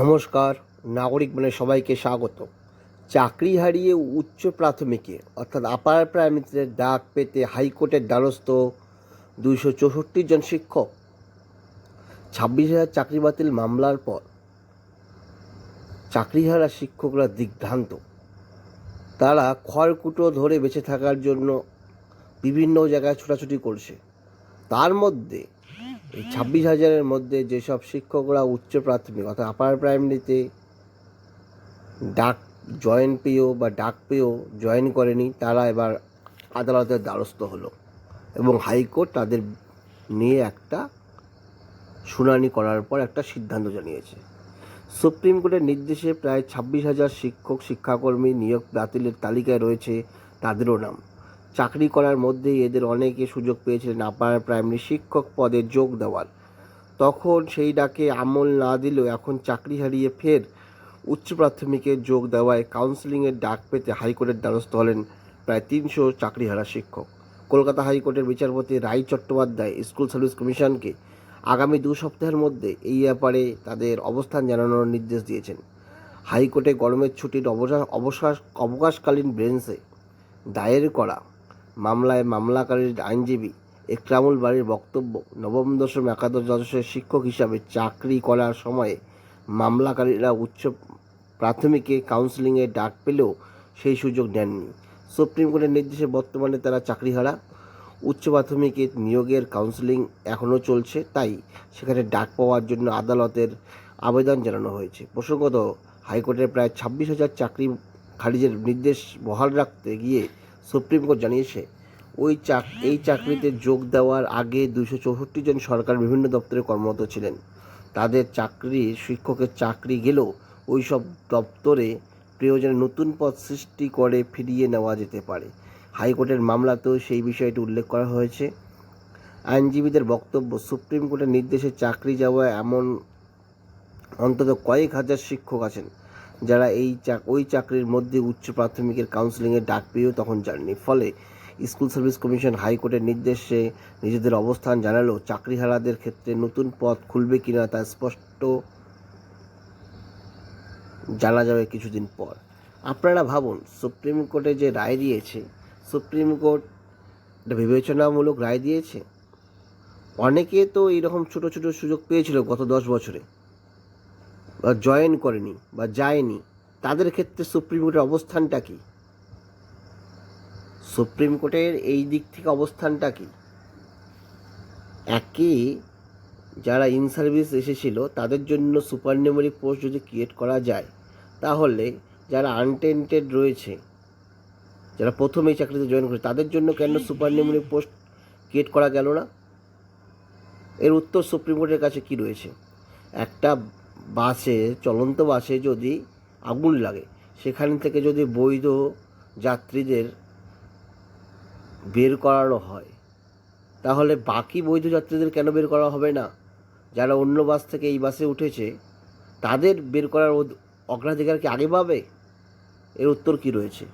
নমস্কার, নাগরিক মানে সবাইকে স্বাগত চাকরি হারিয়ে উচ্চ প্রাথমিকে, অর্থাৎ আপার প্রাইমারিতে ডাক পেতে হাইকোর্টের দ্বারস্থ দুইশো চৌষট্টি জন শিক্ষক। ছাব্বিশ হাজার চাকরি বাতিল মামলার পর চাকরিহারা শিক্ষকরা দিগ্ভ্রান্ত তারা খড়কুটো ধরে বেঁচে থাকার জন্য বিভিন্ন জায়গায় ছোটাছুটি করছে। তার মধ্যে এই ছাব্বিশ হাজারের মধ্যে যেসব শিক্ষকরা উচ্চ প্রাথমিক অর্থাৎ আপার প্রাইমারিতে ডাক জয়েন পেয়েও বা ডাক পেয়েও জয়েন করেনি, তারা এবার আদালতের দ্বারস্থ হলো এবং হাইকোর্ট তাদের নিয়ে একটা শুনানি করার পর একটা সিদ্ধান্ত জানিয়েছে। সুপ্রিম কোর্টের নির্দেশে প্রায় ছাব্বিশ হাজার শিক্ষক, শিক্ষাকর্মী নিয়োগ বাতিলের তালিকায় রয়েছে তাদেরও নাম। চাকরি করার মধ্যেই এদের অনেকে সুযোগ পেয়েছিলেন আপার প্রাইমারি শিক্ষক পদে যোগ দেওয়ার। তখন সেই ডাকে আমল না দিলেও এখন চাকরি হারিয়ে ফের উচ্চ প্রাথমিকে যোগ দেওয়ায় কাউন্সিলিংয়ের ডাক পেতে হাইকোর্টের দ্বারস্থ হলেন প্রায় তিনশো চাকরিহারা শিক্ষক। কলকাতা হাইকোর্টের বিচারপতি রায় চট্টোপাধ্যায় স্কুল সার্ভিস কমিশনকে আগামী দু সপ্তাহের মধ্যে এই ব্যাপারে তাদের অবস্থান জানানোর নির্দেশ দিয়েছেন। হাইকোর্টে গরমের ছুটির অবসর অবকাশ অবকাশকালীন বেঞ্চে দায়ের করা মামলায় মামলাকারীর আইনজীবী একরামুল বাড়ির বক্তব্য, নবম, দশম, একাদশ দ্বাদশের শিক্ষক হিসাবে চাকরি করার সময়ে মামলাকারীরা উচ্চ প্রাথমিকে কাউন্সিলিংয়ে ডাক পেলেও সেই সুযোগ নেননি সুপ্রিম কোর্টের নির্দেশে বর্তমানে তারা চাকরিহারা, উচ্চ প্রাথমিকে নিয়োগের কাউন্সিলিং এখনও চলছে, তাই সেখানে ডাক পাওয়ার জন্য আদালতের আবেদন জানানো হয়েছে। প্রসঙ্গত হাইকোর্টের প্রায় ছাব্বিশ হাজার চাকরি খারিজের নির্দেশ বহাল রাখতে গিয়ে সুপ্রিম কোর্ট জানিয়েছে, ওই চাক, এই চাকরিতে যোগ দেওয়ার আগে দুশো চৌষট্টি জন সরকার বিভিন্ন দপ্তরে কর্মরত ছিলেন। তাদের চাকরি, শিক্ষকের চাকরি গেলেও ওই সব দপ্তরে প্রয়োজনে নতুন পদ সৃষ্টি করে ফিরিয়ে নেওয়া যেতে পারে। হাইকোর্টের মামলাতেও সেই বিষয়টি উল্লেখ করা হয়েছে। আইনজীবীদের বক্তব্য, সুপ্রিম কোর্টের নির্দেশে চাকরি যাওয়া এমন অন্তত কয়েক হাজার শিক্ষক আছেন। যারা এই চাক ওই চাকরির মধ্যে উচ্চ প্রাথমিকের কাউন্সিলিংয়ের ডাক পেয়েও তখন যাননি। ফলে স্কুল সার্ভিস কমিশন হাইকোর্টের নির্দেশে নিজেদের অবস্থান জানালেও চাকরিহারাদের ক্ষেত্রে নতুন পথ খুলবে কিনা তা স্পষ্ট জানা যাবে কিছুদিন পর। আপনারা ভাবুন, সুপ্রিম কোর্টে যে রায় দিয়েছে, সুপ্রিম কোর্ট একটা বিবেচনামূলক রায় দিয়েছে? অনেকে তো এইরকম ছোট ছোট সুযোগ পেয়েছিল গত দশ বছরে। জয়েন করেনি বা যায়নি, তাদের ক্ষেত্রে সুপ্রিম কোর্টের অবস্থানটা কি? সুপ্রিম কোর্টের এই দিক থেকে অবস্থানটা কি? একে যারা ইন সার্ভিস এসেছিল, তাদের জন্য সুপার নিউমারি পোস্ট যদি ক্রিয়েট করা যায়, তাহলে যারা আনটেন্টেড রয়েছে, যারা প্রথম এই চাকরিতে জয়েন করে তাদের জন্য কেন সুপার নিউমারি পোস্ট ক্রিয়েট করা গেল না? এর উত্তর সুপ্রিম কোর্টের কাছে কি রয়েছে? একটা বাসে, চলন্ত বাসে যদি আগুন লাগে, সেখান থেকে যদি বৈধ যাত্রীদের বের করানো হয়, তাহলে বাকি বৈধ যাত্রীদের কেন বের করা হবে না? যারা অন্য বাস থেকে এই বাসে উঠেছে, তাদের বের করার অগ্রাধিকার কি আগে পাবে? এর উত্তর কি রয়েছে?